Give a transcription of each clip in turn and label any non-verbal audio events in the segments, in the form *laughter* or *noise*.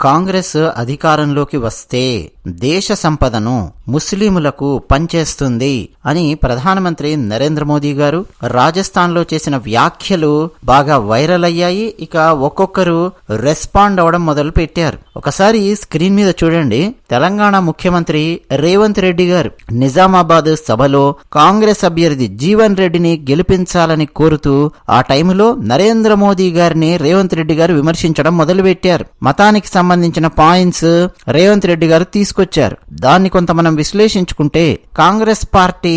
కాంగ్రెస్ అధికారంలోకి వస్తే దేశ సంపదను ముస్లిములకు పనిచేస్తుంది అని ప్రధానమంత్రి నరేంద్ర మోదీ గారు రాజస్థాన్లో చేసిన వ్యాఖ్యలు బాగా వైరల్ అయ్యాయి. ఇక ఒక్కొక్కరు రెస్పాండ్ అవడం మొదలు పెట్టారు ఒకసారి స్క్రీన్ మీద చూడండి. తెలంగాణ ముఖ్యమంత్రి రేవంత్ రెడ్డి గారు నిజామాబాద్ సభలో కాంగ్రెస్ అభ్యర్థి జీవన్ రెడ్డిని గెలిపించాలని కోరుతూ ఆ టైంలో నరేంద్ర మోదీ గారిని రేవంత్ రెడ్డి గారు విమర్శించడం మొదలుపెట్టారు. మతానికి సంబంధించిన పాయింట్స్ రేవంత్ రెడ్డి గారు తీసుకొచ్చారు. దాన్ని కొంత మనం విశ్లేషించుకుంటే కాంగ్రెస్ పార్టీ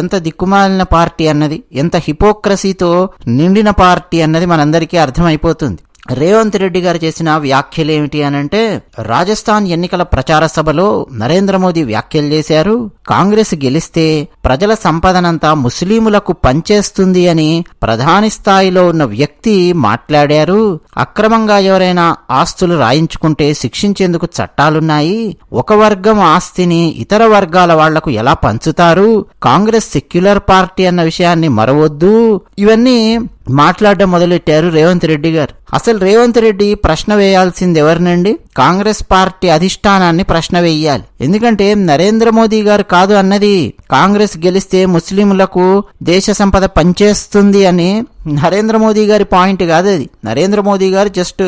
ఎంత దిక్కుమాలిన పార్టీ అన్నది ఎంత హిపోక్రసీతో నిండిన పార్టీ అన్నది మనందరికీ అర్థమైపోతుంది. రేవంత్ రెడ్డి గారు చేసిన వ్యాఖ్యలు ఏమిటి అనంటే రాజస్థాన్ ఎన్నికల ప్రచార సభలో నరేంద్ర మోదీ వ్యాఖ్యలు చేశారు. కాంగ్రెస్ గెలిస్తే ప్రజల సంపదనంతా ముస్లిములకు పంచేస్తుంది అని ప్రధాని స్థాయిలో ఉన్న వ్యక్తి మాట్లాడారు. అక్రమంగా ఎవరైనా ఆస్తులు రాయించుకుంటే శిక్షించేందుకు చట్టాలున్నాయి. ఒక వర్గం ఆస్తిని ఇతర వర్గాల వాళ్ళకు ఎలా పంచుతారు? కాంగ్రెస్ సెక్యులర్ పార్టీ అన్న విషయాన్ని మరవద్దు. ఇవన్నీ మాట్లాడడం మొదలెట్టారు రేవంత్ రెడ్డి గారు. అసలు రేవంత్ రెడ్డి ప్రశ్న వేయాల్సింది ఎవరినండి? కాంగ్రెస్ పార్టీ అధిష్టానాన్ని ప్రశ్న వేయాలి. ఎందుకంటే నరేంద్ర మోదీ గారు కాదు అన్నది. కాంగ్రెస్ గెలిస్తే ముస్లింలకు దేశ సంపద పనిచేస్తుంది అని నరేంద్ర మోదీ గారి పాయింట్ కాదు అది. నరేంద్ర మోదీ గారు జస్ట్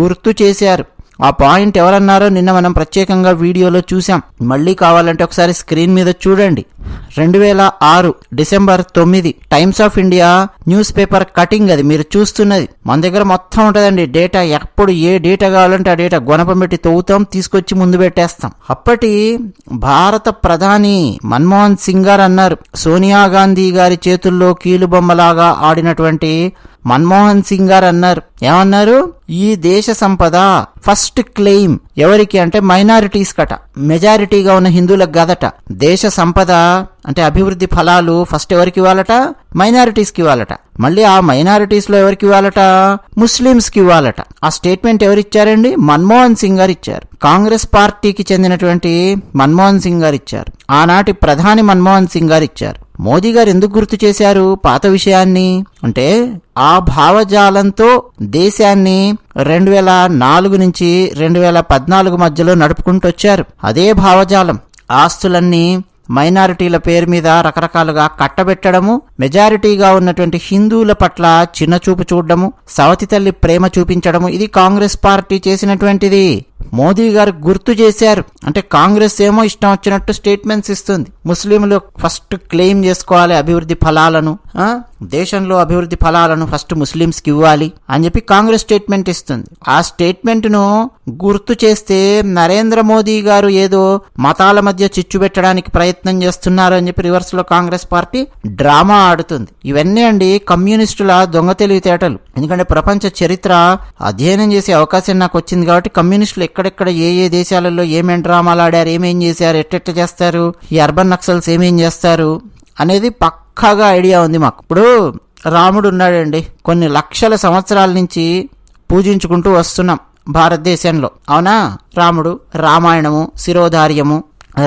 గుర్తు చేశారు. ఆ పాయింట్ ఎవరన్నారో నిన్న మనం ప్రత్యేకంగా వీడియోలో చూసాం మళ్ళీ కావాలంటే ఒకసారి స్క్రీన్ మీద చూడండి. రెండు వేల ఆరు డిసెంబర్ తొమ్మిది Times of India news paper cutting అది. మీరు చూస్తున్నది. మన దగ్గర మొత్తం ఉంటుందండి. డేటా ఎప్పుడు ఏ డేటా కావాలంటే ఆ డేటా గొనపం పెట్టి తవ్వుతాం తీసుకొచ్చి ముందు పెట్టేస్తాం. అప్పటి భారత ప్రధాని మన్మోహన్ సింగ్ గారు అన్నారు సోనియా గాంధీ గారి చేతుల్లో కీలుబొమ్మలాగా ఆడినటువంటి మన్మోహన్ సింగ్ గారు అన్నారు. ఏమన్నారు? ఈ దేశ సంపద ఫస్ట్ క్లెయిమ్ ఎవరికి అంటే మైనారిటీస్ కట. మెజారిటీగా ఉన్న హిందువులకు కాదట. దేశ సంపద అంటే అభివృద్ధి ఫలాలు ఫస్ట్ ఎవరికి ఇవ్వాలట? మైనారిటీస్కి ఇవ్వాలట. మళ్ళీ ఆ మైనారిటీస్లో ఎవరికి ఇవ్వాలట? ముస్లిమ్స్కి ఇవ్వాలట. ఆ స్టేట్మెంట్ ఎవరిచ్చారండి మన్మోహన్ సింగ్ గారు ఇచ్చారు. కాంగ్రెస్ పార్టీకి చెందినటువంటి మన్మోహన్ సింగ్ గారు ఇచ్చారు. ఆనాటి ప్రధాని మన్మోహన్ సింగ్ గారు ఇచ్చారు. మోదీ గారు ఎందుకు గుర్తు చేశారు పాత విషయాన్ని? అంటే ఆ భావజాలంతో దేశాన్ని రెండు వేల నాలుగు నుంచి రెండు వేల పద్నాలుగు మధ్యలో నడుపుకుంటూ వచ్చారు. అదే భావజాలం. ఆస్తులన్నీ మైనారిటీల పేరు మీద రకరకాలుగా కట్టబెట్టడము మెజారిటీగా ఉన్నటువంటి హిందువుల పట్ల చిన్నచూపు చూడడము సవతి తల్లి ప్రేమ చూపించడము ఇది కాంగ్రెస్ పార్టీ చేసినటువంటిది. మోదీ గారు గుర్తు చేశారు. అంటే కాంగ్రెస్ ఏమో ఇష్టం వచ్చినట్టు స్టేట్మెంట్స్ ఇస్తుంది. ముస్లింలు ఫస్ట్ క్లెయిమ్ చేసుకోవాలి అభివృద్ధి ఫలాలను దేశంలో అభివృద్ధి ఫలాలను ఫస్ట్ ముస్లింస్కి ఇవ్వాలి అని చెప్పి కాంగ్రెస్ స్టేట్మెంట్ ఇస్తుంది. ఆ స్టేట్మెంట్ను గుర్తు చేస్తే నరేంద్ర మోదీ గారు ఏదో మతాల మధ్య చిచ్చు పెట్టడానికి ప్రయత్నం చేస్తున్నారు అని చెప్పి రివర్స్లో కాంగ్రెస్ పార్టీ డ్రామా ఆడుతుంది. ఇవన్నీ అండి కమ్యూనిస్టుల దొంగ తెలివితేటలు. ఎందుకంటే ప్రపంచ చరిత్ర అధ్యయనం చేసే అవకాశం నాకు వచ్చింది కాబట్టి కమ్యూనిస్టులు ఎక్కడెక్కడ ఏ ఏ దేశాలలో ఏమేం డ్రామాలు ఆడారు ఏమేం చేశారు ఎట్టెట్ట చేస్తారు ఈ అర్బన్ నక్సల్స్ ఏమేం చేస్తారు అనేది పక్కాగా ఐడియా ఉంది మాకు. ఇప్పుడు రాముడు ఉన్నాడండి. కొన్ని లక్షల సంవత్సరాల నుంచి పూజించుకుంటూ వస్తున్నాం భారతదేశంలో. అవునా? రాముడు రామాయణము శిరోధార్యము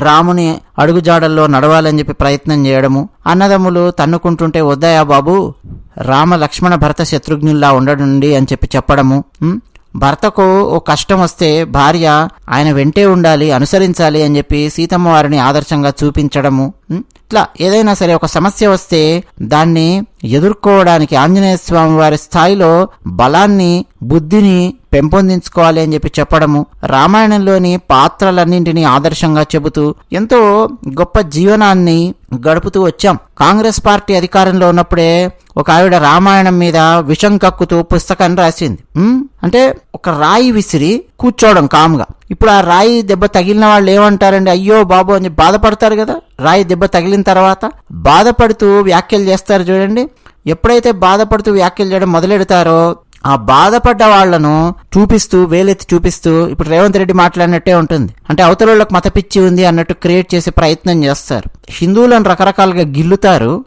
రాముని అడుగుజాడల్లో నడవాలని చెప్పి ప్రయత్నం చేయడము అన్నదమ్ములు తన్నుకుంటుంటే వద్దాయా బాబు రామ లక్ష్మణ భరత శత్రుఘ్నుల్లా ఉండడండి అని చెప్పి చెప్పడము భర్తకు ఓ కష్టం వస్తే భార్య ఆయన వెంటే ఉండాలి అనుసరించాలి అని చెప్పి సీతమ్మ వారిని ఆదర్శంగా చూపించడము. ఇట్లా ఏదైనా సరే ఒక సమస్య వస్తే దాన్ని ఎదుర్కోవడానికి ఆంజనేయ స్వామి వారి స్థాయిలో బలాన్ని బుద్ధిని పెంపొందించుకోవాలి అని చెప్పి చెప్పడము రామాయణంలోని పాత్రలన్నింటినీ ఆదర్శంగా చెబుతూ ఎంతో గొప్ప జీవనాన్ని గడుపుతూ వచ్చాం. కాంగ్రెస్ పార్టీ అధికారంలో ఉన్నప్పుడే ఒక ఆవిడ రామాయణం మీద విషం కక్కుతూ పుస్తకాన్ని రాసింది. అంటే ఒక రాయి విసిరి కూర్చోవడం కామ్గా. ఇప్పుడు ఆ రాయి దెబ్బ తగిలిన వాళ్ళు ఏమంటారండి? అయ్యో బాబు అని బాధపడతారు కదా? రాయి దెబ్బ తగిలిన తర్వాత బాధపడుతూ వ్యాఖ్యలు చేస్తారు చూడండి. ఎప్పుడైతే బాధపడుతూ వ్యాఖ్యలు చేయడం మొదలెడతారో ఆ బాధపడ్డ వాళ్ళను చూపిస్తూ వేలెత్తి చూపిస్తూ ఇప్పుడు రేవంత్ రెడ్డి మాట్లాడినట్టే ఉంటుంది. అంటే అవతలలోకి మత పిచ్చి ఉంది అన్నట్టు క్రియేట్ చేసే ప్రయత్నం చేస్తారు. హిందువులను రకరకాలుగా గిల్లుతారు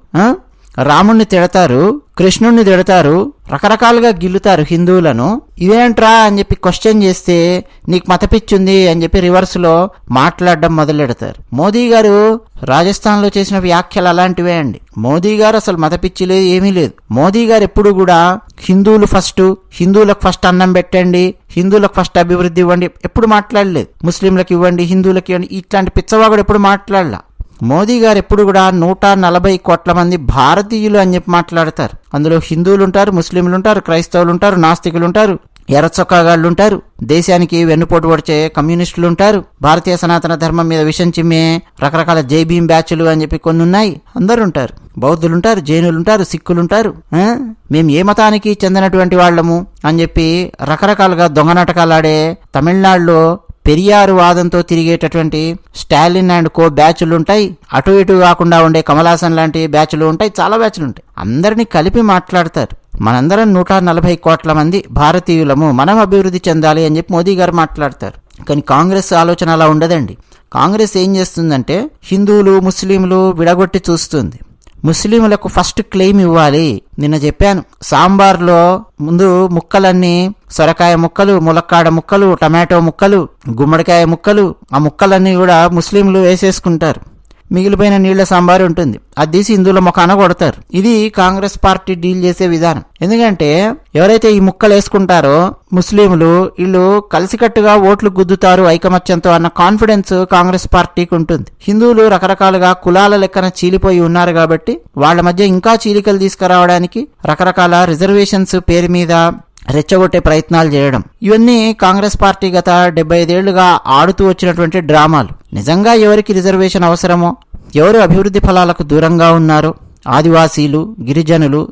రాముణ్ణి తిడతారు కృష్ణుణ్ణి తిడతారు రకరకాలుగా గిల్లుతారు హిందువులను. ఇదేంట్రా అని చెప్పి క్వశ్చన్ చేస్తే నీకు మతపిచ్చుంది అని చెప్పి రివర్స్లో మాట్లాడడం మొదలెడతారు. మోదీ గారు రాజస్థాన్లో చేసిన వ్యాఖ్యలు అలాంటివే అండి. మోదీ గారు అసలు మతపిచ్చి లేదు ఏమీ లేదు. మోదీ గారు ఎప్పుడు కూడా హిందువులు ఫస్ట్ హిందువులకు ఫస్ట్ అన్నం పెట్టండి హిందువులకు ఫస్ట్ అభివృద్ధి ఇవ్వండి ఎప్పుడు మాట్లాడలేదు. ముస్లింలకు ఇవ్వండి హిందువులకు ఇవ్వండి ఇట్లాంటి పిచ్చవాగుడు ఎప్పుడు మాట్లాడలా. మోదీ గారు ఎప్పుడు కూడా నూట నలభై కోట్ల మంది భారతీయులు అని చెప్పి మాట్లాడతారు. అందులో హిందువులు ఉంటారు ముస్లింలు ఉంటారు క్రైస్తవులు ఉంటారు నాస్తికులు ఉంటారు ఎర్ర చొక్కాగాళ్ళు ఉంటారు దేశానికి వెన్నుపోటు పడిచే కమ్యూనిస్టులు ఉంటారు భారతీయ సనాతన ధర్మం మీద విషం చిమ్మే రకరకాల జై భీమ్ బ్యాచ్లు అని చెప్పి కొన్ని ఉన్నాయి అందరు ఉంటారు బౌద్ధులు ఉంటారు జైనులు ఉంటారు సిక్కులు ఉంటారు మేము ఏ మతానికి చెందినటువంటి వాళ్ళము అని చెప్పి రకరకాలుగా దొంగ నాటకాలు ఆడే తమిళనాడులో పెరియారు వాదంతో తిరిగేటటువంటి స్టాలిన్ అండ్ కో బ్యాచ్లు ఉంటాయి అటు ఇటు కాకుండా ఉండే కమలాసన్ లాంటి బ్యాచ్లు ఉంటాయి చాలా బ్యాచ్లు ఉంటాయి అందరినీ కలిపి మాట్లాడతారు. మనందరం నూట నలభై కోట్ల మంది భారతీయులము. మనం అభివృద్ధి చెందాలి అని చెప్పి మోదీ గారు మాట్లాడతారు. కానీ కాంగ్రెస్ ఆలోచన అలా ఉండదండి. కాంగ్రెస్ ఏం చేస్తుందంటే హిందువులు ముస్లింలు విడగొట్టి చూస్తుంది. ముస్లింలకు ఫస్ట్ క్లెయిమ్ ఇవ్వాలి. నిన్న చెప్పాను సాంబార్లో ముందు ముక్కలన్నీ సొరకాయ ముక్కలు ములక్కాడ ముక్కలు టమాటో ముక్కలు గుమ్మడికాయ ముక్కలు ఆ ముక్కలన్నీ కూడా ముస్లింలు వేసేసుకుంటారు. మిగిలిపోయిన నీళ్ళ సంబారి ఉంటుంది. అది తీసి హిందువుల ముఖాన కొడతారు. ఇది కాంగ్రెస్ పార్టీ డీల్ చేసే విధానం. ఎందుకంటే ఎవరైతే ఈ ముక్కలు వేసుకుంటారో ముస్లింలు వీళ్ళు కలిసికట్టుగా ఓట్లు గుద్దుతారు ఐకమత్యంతో అన్న కాన్ఫిడెన్స్ కాంగ్రెస్ పార్టీకి ఉంటుంది. హిందువులు రకరకాలుగా కులాల లెక్కన చీలిపోయి ఉన్నారు కాబట్టి వాళ్ళ మధ్య ఇంకా చీలికలు తీసుకురావడానికి రకరకాల రిజర్వేషన్స్ పేరు మీద రెచ్చగొట్టే ప్రయత్నాలు చేయడం. ఇవన్నీ కాంగ్రెస్ పార్టీ గత డెబ్బై ఐదేళ్ళుగా ఆడుతూ వచ్చినటువంటి డ్రామాలు. నిజంగా ఎవరికి రిజర్వేషన్ అవసరమో ఎవరు అభివృద్ధి ఫలాలకు దూరంగా ఉన్నారో ఆదివాసీలు గిరిజనులు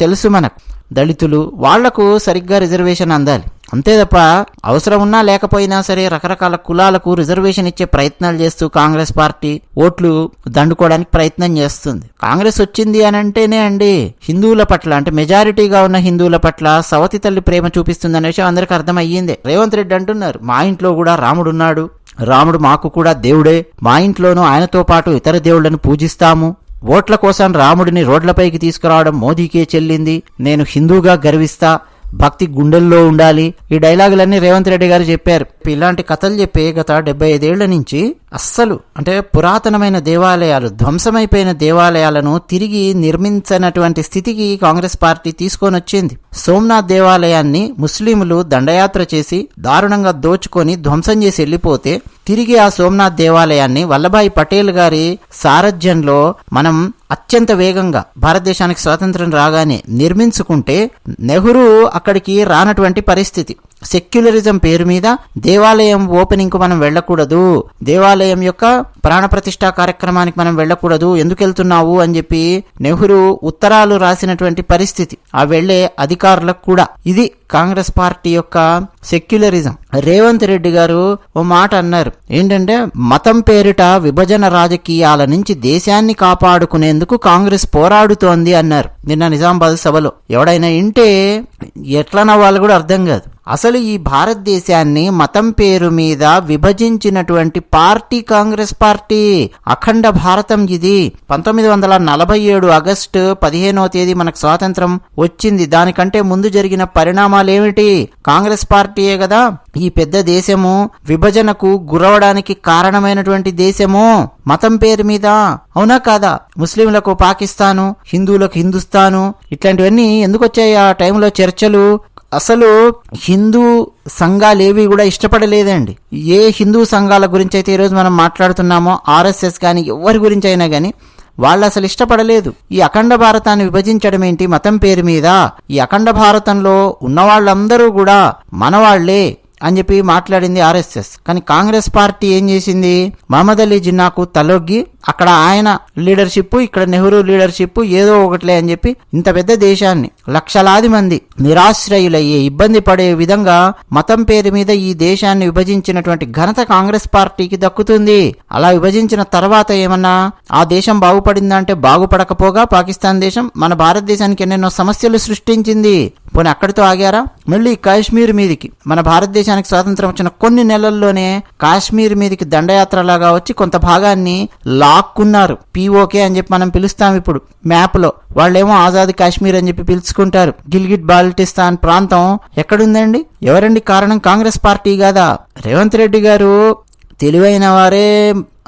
తెలుసు మనకు. దళితులు వాళ్ళకు సరిగ్గా రిజర్వేషన్ అందాలి. అంతే తప్ప అవసరం ఉన్నా లేకపోయినా సరే రకరకాల కులాలకు రిజర్వేషన్ ఇచ్చే ప్రయత్నాలు చేస్తూ కాంగ్రెస్ పార్టీ ఓట్లు దండుకోవడానికి ప్రయత్నం చేస్తుంది. కాంగ్రెస్ వచ్చింది అని అంటేనే అండి హిందువుల పట్ల అంటే మెజారిటీగా ఉన్న హిందువుల పట్ల సవతి తల్లి ప్రేమ చూపిస్తుంది అనే విషయం అందరికీ అర్థమయ్యిందే. రేవంత్ రెడ్డి అంటున్నారు మా ఇంట్లో కూడా రాముడున్నాడు రాముడు మాకు కూడా దేవుడే. మా ఇంట్లోనూ ఆయనతో పాటు ఇతర దేవుళ్ళను పూజిస్తాము. ఓట్ల కోసం రాముడిని రోడ్లపైకి తీసుకురావడం మోదీకే చెల్లింది. నేను హిందూగా గర్విస్తా. భక్తి గుండెల్లో ఉండాలి. ఈ డైలాగులన్నీ రేవంత్ రెడ్డి గారు చెప్పారు. ఇలాంటి కథలు చెప్పే గత డెబ్బై ఐదేళ్ళ నుంచి అస్సలు అంటే పురాతనమైన దేవాలయాలు ధ్వంసమైపోయిన దేవాలయాలను తిరిగి నిర్మించనటువంటి స్థితికి కాంగ్రెస్ పార్టీ తీసుకొని వచ్చింది. సోమనాథ్ దేవాలయాన్ని ముస్లింలు దండయాత్ర చేసి దారుణంగా దోచుకొని ధ్వంసం చేసి వెళ్ళిపోతే తిరిగి ఆ సోమనాథ్ దేవాలయాన్ని వల్లభాయ్ పటేల్ గారి సారథ్యంలో మనం అత్యంత వేగంగా భారతదేశానికి స్వాతంత్రం రాగానే నిర్మించుకుంటే నెహ్రూ అక్కడికి రానటువంటి పరిస్థితి. సెక్యులరిజం పేరు మీద దేవాలయం ఓపెనింగ్కు మనం వెళ్ళకూడదు. దేవాలయం యొక్క ప్రాణప్రతిష్ఠా కార్యక్రమానికి మనం వెళ్ళకూడదు. ఎందుకు వెళ్తున్నావు అని చెప్పి నెహ్రూ ఉత్తరాలు రాసినటువంటి పరిస్థితి. ఆ వెళ్ళే అధికారులకు కూడా. ఇది కాంగ్రెస్ పార్టీ యొక్క సెక్యులరిజం. రేవంత్ రెడ్డి గారు ఓ మాట అన్నారు. ఏంటంటే మతం పేరిట విభజన రాజకీయాల నుంచి దేశాన్ని కాపాడుకునేందుకు కాంగ్రెస్ పోరాడుతోంది అన్నారు. నిన్న నిజామాబాద్ సభలో. ఎవడైనా ఇంటే ఎట్లన వాళ్ళు కూడా అర్థం కాదు. అసలు ఈ భారతదేశాన్ని మతం పేరు మీద విభజించినటువంటి పార్టీ కాంగ్రెస్ పార్టీ అఖండ భారతం ఇది. పంతొమ్మిది వందల నలభై ఏడు ఆగస్టు పదిహేనవ తేదీ మనకు స్వాతంత్రం వచ్చింది. దానికంటే ముందు జరిగిన పరిణామాలేమిటి? కాంగ్రెస్ పార్టీయే కదా. ఈ పెద్ద దేశము విభజనకు గురవడానికి కారణమైనటువంటి దేశము మతం పేరు మీద. అవునా కాదా? ముస్లింలకు పాకిస్తాను హిందువులకు హిందుస్థాను ఇట్లాంటివన్నీ ఎందుకు వచ్చాయి? ఆ టైంలో చర్చలు అసలు హిందూ సంఘాలు ఏవి కూడా ఇష్టపడలేదండి. ఏ హిందూ సంఘాల గురించి అయితే ఈరోజు మనం మాట్లాడుతున్నామో ఆర్ఎస్ఎస్ కానీ ఎవరి గురించి అయినా కానీ వాళ్ళు అసలు ఇష్టపడలేదు. ఈ అఖండ భారతాన్ని విభజించడం ఏంటి? మతం పేరు మీద. ఈ అఖండ భారతంలో ఉన్న వాళ్ళందరూ కూడా మనవాళ్ళే అని చెప్పి మాట్లాడింది ఆర్ఎస్ఎస్. కానీ కాంగ్రెస్ పార్టీ ఏం చేసింది? మహమ్మద్ అలీ జిన్నాకు తలొగ్గి అక్కడ ఆయన లీడర్షిప్ ఇక్కడ నెహ్రూ లీడర్షిప్ ఏదో ఒకటిలే అని చెప్పి ఇంత పెద్ద దేశాన్ని లక్షలాది మంది నిరాశ్రయులయ్యే ఇబ్బంది పడే విధంగా మతం పేరు మీద ఈ దేశాన్ని విభజించినటువంటి ఘనత కాంగ్రెస్ పార్టీకి దక్కుతుంది. అలా విభజించిన తర్వాత ఏమన్నా ఆ దేశం బాగుపడిందంటే బాగుపడకపోగా పాకిస్తాన్ దేశం మన భారతదేశానికి ఎన్నెన్నో సమస్యలు సృష్టించింది. పోనీ అక్కడితో ఆగారా? మళ్ళీ కాశ్మీర్ మీదికి. మన భారతదేశానికి స్వాతంత్రం వచ్చిన కొన్ని నెలల్లోనే కాశ్మీర్ మీదికి దండయాత్ర లాగా వచ్చి కొంత భాగాన్ని లా లాక్కున్నారు. పీఓకే అని చెప్పి మనం పిలుస్తాం ఇప్పుడు. మ్యాప్లో. వాళ్ళేమో ఆజాద్ కాశ్మీర్ అని చెప్పి పిలుచుకుంటారు. గిల్గిట్ బాల్టిస్తాన్ ప్రాంతం ఎక్కడుందండి? ఎవరండి కారణం? కాంగ్రెస్ పార్టీ కాదా? రేవంత్ రెడ్డి గారు తెలివైన వారే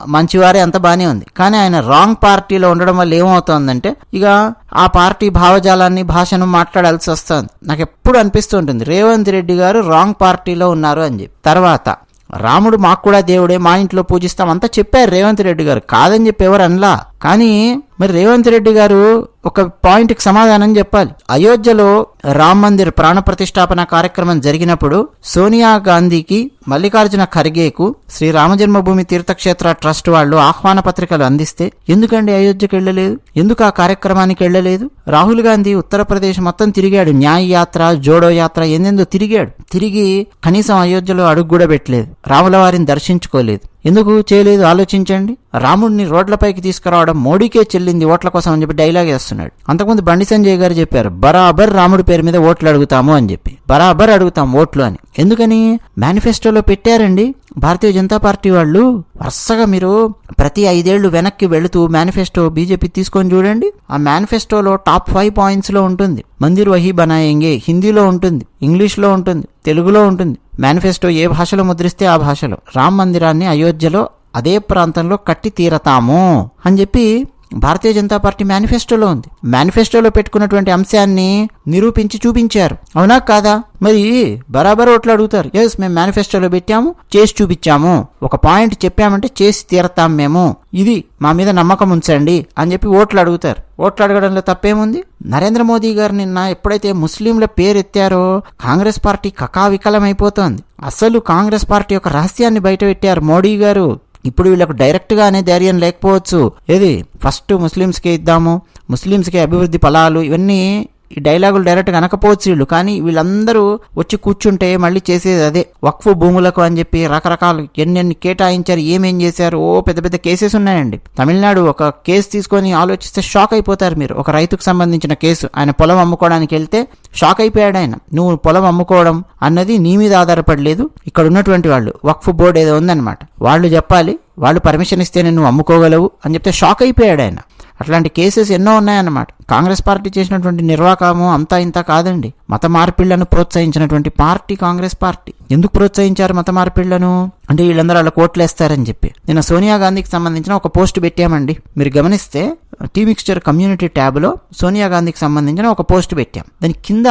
మంచివారే అంత బానే ఉంది. కానీ ఆయన రాంగ్ పార్టీలో ఉండడం వల్ల ఏమవుతోందంటే ఇక ఆ పార్టీ భావజాలాన్ని భాషను మాట్లాడాల్సి వస్తుంది. నాకు ఎప్పుడు అనిపిస్తూ ఉంటుంది రేవంత్ రెడ్డి గారు రాంగ్ పార్టీలో ఉన్నారు అని చెప్పి. తర్వాత రాముడు మాకు కూడా దేవుడే మా ఇంట్లో పూజిస్తాం అంతా చెప్పారు రేవంత్ రెడ్డి గారు. కాదని చెప్పి ఎవరు అనలా? కానీ మరి రేవంత్ రెడ్డి గారు ఒక పాయింట్కి సమాధానం చెప్పాలి. అయోధ్యలో రామ్ మందిర్ ప్రాణ ప్రతిష్టాపన కార్యక్రమం జరిగినప్పుడు సోనియా గాంధీకి మల్లికార్జున ఖర్గేకు శ్రీ రామజన్మభూమి తీర్థక్షేత్ర ట్రస్ట్ వాళ్ళు ఆహ్వాన పత్రికలు అందిస్తే ఎందుకండి అయోధ్యకి వెళ్ళలేదు? ఎందుకు ఆ కార్యక్రమానికి వెళ్ళలేదు? రాహుల్ గాంధీ ఉత్తరప్రదేశ్ మొత్తం తిరిగాడు. న్యాయ యాత్ర జోడో యాత్ర ఎందెందో తిరిగాడు. తిరిగి కనీసం అయోధ్యలో అడుగు కూడా పెట్టలేదు. రాముల వారిని దర్శించుకోలేదు. ఎందుకు చేయలేదు? ఆలోచించండి. రాముడిని రోడ్లపైకి తీసుకురావడం మోడీకే చెల్లింది ఓట్ల కోసం అని చెప్పి డైలాగ్ వేస్తున్నాడు అంతకుముందు బండి సంజయ్ గారు చెప్పారు బరాబర్ రాముడి పేరు మీద ఓట్లు అడుగుతాము అని చెప్పి. బరాబర్ అడుగుతాం ఓట్లు అని. ఎందుకని? మేనిఫెస్టోలో పెట్టారండి. భారతీయ జనతా పార్టీ వాళ్ళు వరుసగా మీరు ప్రతి ఐదేళ్ళు వెనక్కి వెళుతూ మేనిఫెస్టో బీజేపీ తీసుకొని చూడండి. ఆ మేనిఫెస్టోలో టాప్ ఫైవ్ పాయింట్స్లో ఉంటుంది. మందిర్ వహీ బనాయంగే హిందీలో ఉంటుంది ఇంగ్లీష్లో ఉంటుంది తెలుగులో ఉంటుంది. మేనిఫెస్టో ఏ భాషలో ముద్రిస్తే ఆ భాషలో. రామ్ మందిరాన్ని అయోధ్యలో అదే ప్రాంతంలో కట్టి తీరతాము అని చెప్పి భారతీయ జనతా పార్టీ మేనిఫెస్టోలో ఉంది. మేనిఫెస్టోలో పెట్టుకున్నటువంటి అంశాన్ని నిరూపించి చూపించారు. అవునా కాదా? మరి బరాబర్ ఓట్లు అడుగుతారు. ఎస్ మేము మేనిఫెస్టోలో పెట్టాము చేసి చూపించాము. ఒక పాయింట్ చెప్పామంటే చేసి తీరతాం మేము. ఇది మా మీద నమ్మకం ఉంచండి అని చెప్పి ఓట్లు అడుగుతారు. ఓట్లు అడగడంలో తప్పేముంది? నరేంద్ర మోదీ గారు నిన్న ఎప్పుడైతే ముస్లింల పేరు ఎత్తారో కాంగ్రెస్ పార్టీ కకావికలమైపోతోంది అసలు కాంగ్రెస్ పార్టీ యొక్క రహస్యాన్ని బయట పెట్టారు మోడీ గారు. ఇప్పుడు వీళ్ళకు డైరెక్ట్గానే ధైర్యం లేకపోవచ్చు. ఏది? ఫస్ట్ ముస్లిమ్స్కి ఇద్దాము ముస్లిమ్స్కి అభివృద్ధి ఫలాలు ఇవన్నీ ఈ డైలాగులు డైరెక్ట్గా అనకపోవచ్చు వీళ్ళు. కానీ వీళ్ళందరూ వచ్చి కూర్చుంటే మళ్ళీ చేసేది అదే. వక్ఫ్ భూములకు అని చెప్పి రకరకాలు ఎన్నెన్ని కేటాయించారు ఏమేం చేశారు ఓ పెద్ద పెద్ద కేసెస్ ఉన్నాయండి. తమిళనాడు ఒక కేసు తీసుకొని ఆలోచిస్తే షాక్ అయిపోతారు మీరు. ఒక రైతుకు సంబంధించిన కేసు. ఆయన పొలం అమ్ముకోవడానికి వెళ్తే షాక్ అయిపోయాడు ఆయన. నువ్వు పొలం అమ్ముకోవడం అన్నది నీ మీద ఆధారపడలేదు. ఇక్కడ ఉన్నటువంటి వాళ్ళు వక్ఫ్ బోర్డు ఏదో ఉందన్నమాట. వాళ్ళు చెప్పాలి వాళ్ళు పర్మిషన్ ఇస్తేనే నువ్వు అమ్ముకోగలవు అని చెప్తే షాక్ అయిపోయాడు ఆయన. అట్లాంటి కేసెస్ ఎన్నో ఉన్నాయన్నమాట. కాంగ్రెస్ పార్టీ చేసినటువంటి నిర్వాకము అంతా ఇంత కాదండి. మత మార్పిళ్ళను ప్రోత్సహించినటువంటి పార్టీ కాంగ్రెస్ పార్టీ. ఎందుకు ప్రోత్సహించారు మత మార్పిళ్ళను? అంటే వీళ్ళందరూ అలా కోట్లేస్తారని చెప్పి. నిన్న సోనియా గాంధీకి సంబంధించిన ఒక పోస్ట్ పెట్టామండి. మీరు గమనిస్తే టీ మిక్స్చర్ కమ్యూనిటీ ట్యాబ్లో సోనియా గాంధీకి సంబంధించిన ఒక పోస్ట్ పెట్టాం. దాని కింద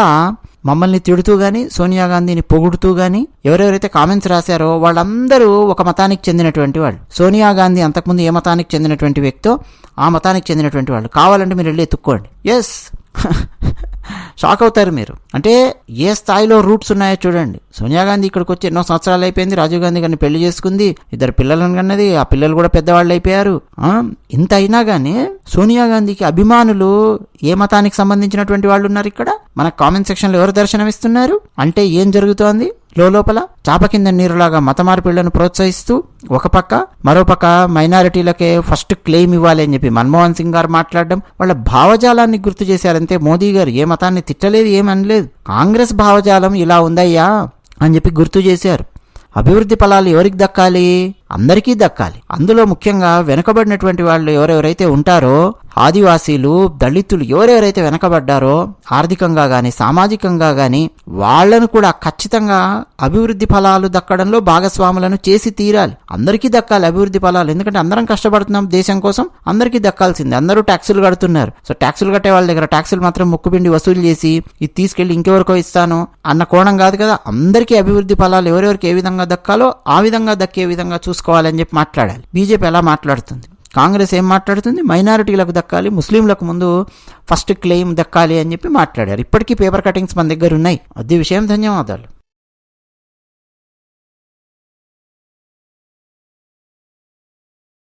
మమ్మల్ని తిడుతూ గానీ సోనియా గాంధీని పొగుడుతూ గానీ ఎవరెవరైతే కామెంట్స్ రాశారో వాళ్ళందరూ ఒక మతానికి చెందినటువంటి వాళ్ళు. సోనియా గాంధీ అంతకుముందు ఏ మతానికి చెందినటువంటి వ్యక్తో ఆ మతానికి చెందినటువంటి వాళ్ళు. కావాలంటే మీరు వెళ్ళి ఎత్తుక్కోండి. ఎస్ *laughs* షాక్ అవుతారు మీరు. అంటే ఏ స్థాయిలో రూట్స్ ఉన్నాయో చూడండి. సోనియా గాంధీ ఇక్కడికి వచ్చి ఎన్నో సంవత్సరాలు అయిపోయింది. రాజీవ్ గాంధీ గారిని పెళ్ళి చేసుకుంది. ఇద్దరు పిల్లలను కన్నది ఆ పిల్లలు కూడా పెద్దవాళ్ళు అయిపోయారు. ఇంత అయినా కానీ సోనియా గాంధీకి అభిమానులు ఏ మతానికి సంబంధించినటువంటి వాళ్ళు ఉన్నారు ఇక్కడ? మన కామెంట్ సెక్షన్లో ఎవరు దర్శనమిస్తున్నారు? అంటే ఏం జరుగుతోంది? లోపల చాప కింద నీరులాగా మత మార్పిళ్ళను ప్రోత్సహిస్తూ ఒక పక్క మరోపక్క మైనారిటీలకే ఫస్ట్ క్లెయిమ్ ఇవ్వాలి అని చెప్పి మన్మోహన్ సింగ్ గారు మాట్లాడడం వాళ్ళ భావజాలాన్ని గుర్తు చేశారంతే. మోదీ గారు ఏ మతాన్ని తిట్టలేదు ఏమనలేదు కాంగ్రెస్ భావజాలం ఇలా ఉందయ్యా అని చెప్పి గుర్తు చేశారు. అభివృద్ధి ఫలాలు ఎవరికి దక్కాలి? అందరికీ దక్కాలి. అందులో ముఖ్యంగా వెనుకబడినటువంటి వాళ్ళు ఎవరెవరైతే ఉంటారో ఆదివాసీలు దళితులు ఎవరెవరైతే వెనకబడ్డారో ఆర్థికంగా కానీ సామాజికంగా కానీ వాళ్ళను కూడా ఖచ్చితంగా అభివృద్ధి ఫలాలు దక్కడంలో భాగస్వాములను చేసి తీరాలి. అందరికీ దక్కాలి అభివృద్ధి ఫలాలు. ఎందుకంటే అందరం కష్టపడుతున్నాం దేశం కోసం అందరికీ దక్కాల్సిందే. అందరూ ట్యాక్సులు కడుతున్నారు. సో ట్యాక్సులు కట్టే వాళ్ళ దగ్గర ట్యాక్సులు మాత్రం ముక్కుపిండి వసూలు చేసి ఇది తీసుకెళ్ళి ఇంకెవరికో ఇస్తాను అన్న కోణం కాదు కదా. అందరికీ అభివృద్ధి ఫలాలు ఎవరెవరికి ఏ విధంగా దక్కాలో ఆ విధంగా దక్కే విధంగా చూసుకోవాలని చెప్పి మాట్లాడాలి. బీజేపీ ఎలా మాట్లాడుతుంది? కాంగ్రెస్ ఏం మాట్లాడుతుంది? మైనారిటీలకు దక్కాలి ముస్లింలకు ముందు ఫస్ట్ క్లెయిమ్ దక్కాలి అని చెప్పి మాట్లాడారు. ఇప్పటికీ పేపర్ కటింగ్స్ మన దగ్గర ఉన్నాయి. అది విషయం ధన్యవాదాలు.